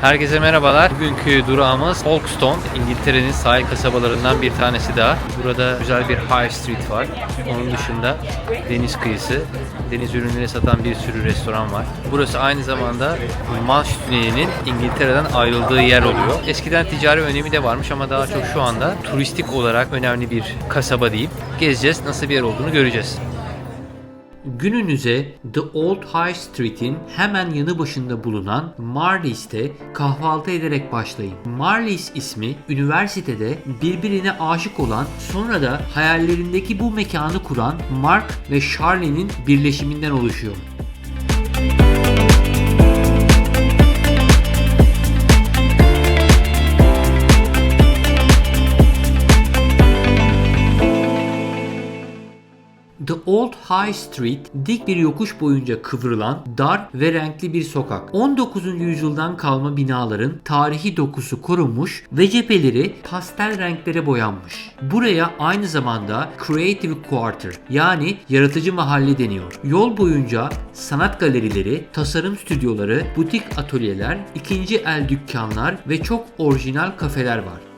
Herkese merhabalar. Bugünkü durağımız Folkestone, İngiltere'nin sahil kasabalarından bir tanesi daha. Burada güzel bir High Street var. Onun dışında deniz kıyısı, deniz ürünleri satan bir sürü restoran var. Burası aynı zamanda Manş Tüneli'nin İngiltere'den ayrıldığı yer oluyor. Eskiden ticari önemi de varmış ama daha çok şu anda turistik olarak önemli bir kasaba diyeyim. Gezeceğiz, nasıl bir yer olduğunu göreceğiz. Gününüze The Old High Street'in hemen yanı başında bulunan Marleys'te kahvaltı ederek başlayın. Marleys ismi üniversitede birbirine aşık olan sonra da hayallerindeki bu mekanı kuran Mark ve Charlie'nin birleşiminden oluşuyor. Old High Street dik bir yokuş boyunca kıvrılan dar ve renkli bir sokak. 19. yüzyıldan kalma binaların tarihi dokusu korunmuş ve cepheleri pastel renklere boyanmış. Buraya aynı zamanda Creative Quarter yani yaratıcı mahalle deniyor. Yol boyunca sanat galerileri, tasarım stüdyoları, butik atölyeler, ikinci el dükkanlar ve çok orijinal kafeler var.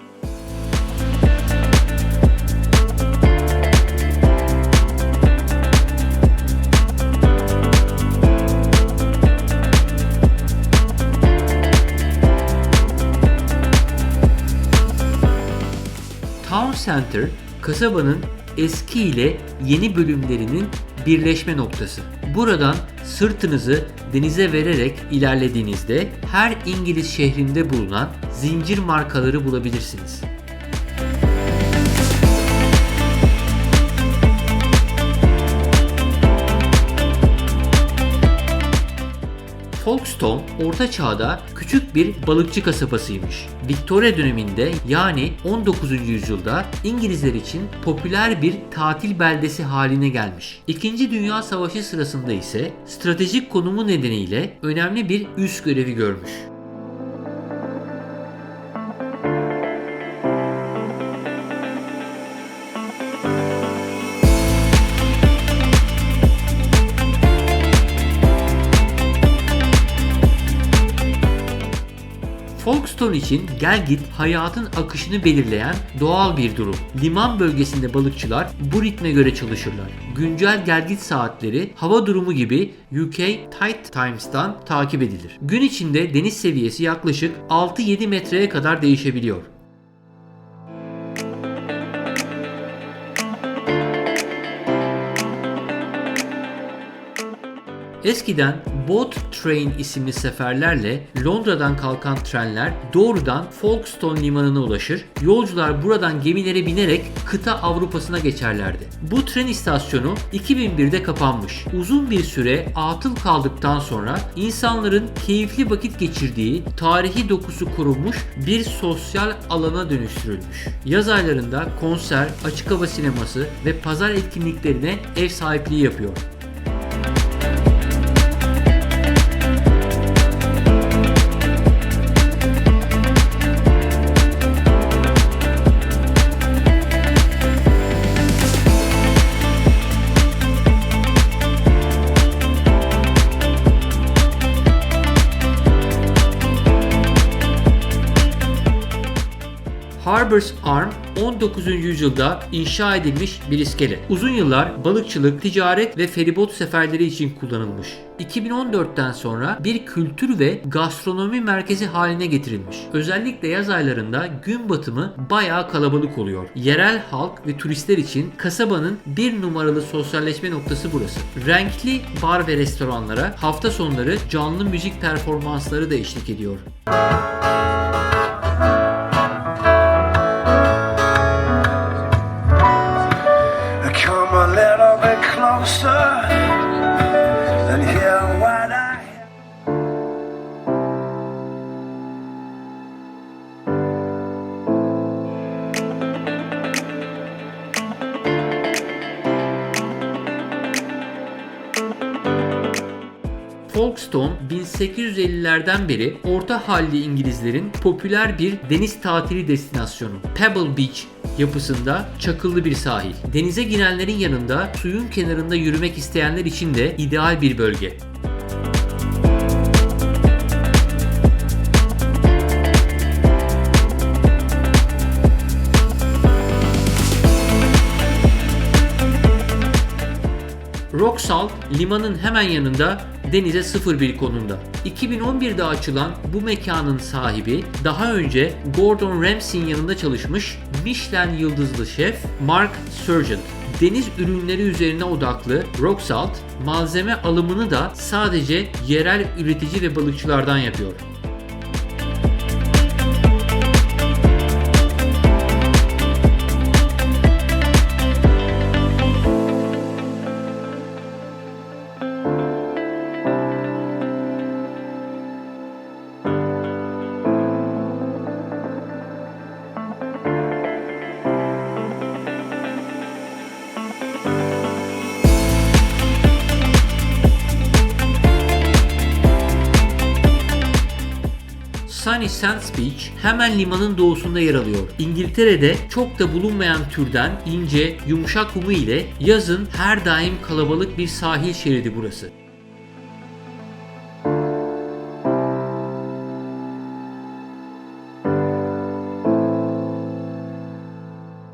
Center, kasabanın eski ile yeni bölümlerinin birleşme noktası. Buradan sırtınızı denize vererek ilerlediğinizde her İngiliz şehrinde bulunan zincir markaları bulabilirsiniz. Folkestone Orta Çağ'da küçük bir balıkçı kasabasıymış. Victoria döneminde yani 19. yüzyılda İngilizler için popüler bir tatil beldesi haline gelmiş. İkinci Dünya Savaşı sırasında ise stratejik konumu nedeniyle önemli bir üst görevi görmüş. Folkestone için gel git hayatın akışını belirleyen doğal bir durum. Liman bölgesinde balıkçılar bu ritme göre çalışırlar. Güncel gel git saatleri hava durumu gibi UK Tide Times'tan takip edilir. Gün içinde deniz seviyesi yaklaşık 6-7 metreye kadar değişebiliyor. Eskiden Boat Train isimli seferlerle Londra'dan kalkan trenler doğrudan Folkestone limanına ulaşır. Yolcular buradan gemilere binerek kıta Avrupa'sına geçerlerdi. Bu tren istasyonu 2001'de kapanmış. Uzun bir süre atıl kaldıktan sonra insanların keyifli vakit geçirdiği tarihi dokusu korunmuş bir sosyal alana dönüştürülmüş. Yaz aylarında konser, açık hava sineması ve pazar etkinliklerine ev sahipliği yapıyor. Harbour's Arm 19. yüzyılda inşa edilmiş bir iskele. Uzun yıllar balıkçılık, ticaret ve feribot seferleri için kullanılmış. 2014'ten sonra bir kültür ve gastronomi merkezi haline getirilmiş. Özellikle yaz aylarında gün batımı bayağı kalabalık oluyor. Yerel halk ve turistler için kasabanın bir numaralı sosyalleşme noktası burası. Renkli bar ve restoranlara hafta sonları canlı müzik performansları da eşlik ediyor. Come Folkestone 1850'lerden beri orta halli İngilizlerin popüler bir deniz tatili destinasyonu. Pebble Beach yapısında çakıllı bir sahil. Denize girenlerin yanında suyun kenarında yürümek isteyenler için de ideal bir bölge. Rocksalt limanın hemen yanında denize 01 konumda. 2011'de açılan bu mekanın sahibi daha önce Gordon Ramsay'in yanında çalışmış Michelin yıldızlı şef Mark Sargent. Deniz ürünleri üzerine odaklı Rocksalt malzeme alımını da sadece yerel üretici ve balıkçılardan yapıyor. Sunny Sands Beach hemen limanın doğusunda yer alıyor. İngiltere'de çok da bulunmayan türden ince, yumuşak kumu ile yazın her daim kalabalık bir sahil şeridi burası.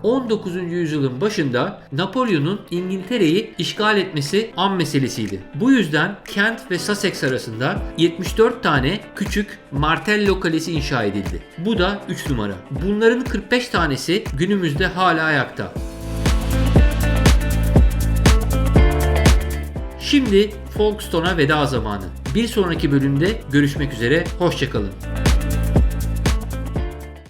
...19. yüzyılın başında Napolyon'un İngiltere'yi işgal etmesi an meselesiydi. Bu yüzden Kent ve Sussex arasında 74 tane küçük Martello Kalesi inşa edildi. Bu da 3 numara. Bunların 45 tanesi günümüzde hala ayakta. Şimdi Folkestone'a veda zamanı. Bir sonraki bölümde görüşmek üzere, hoşçakalın.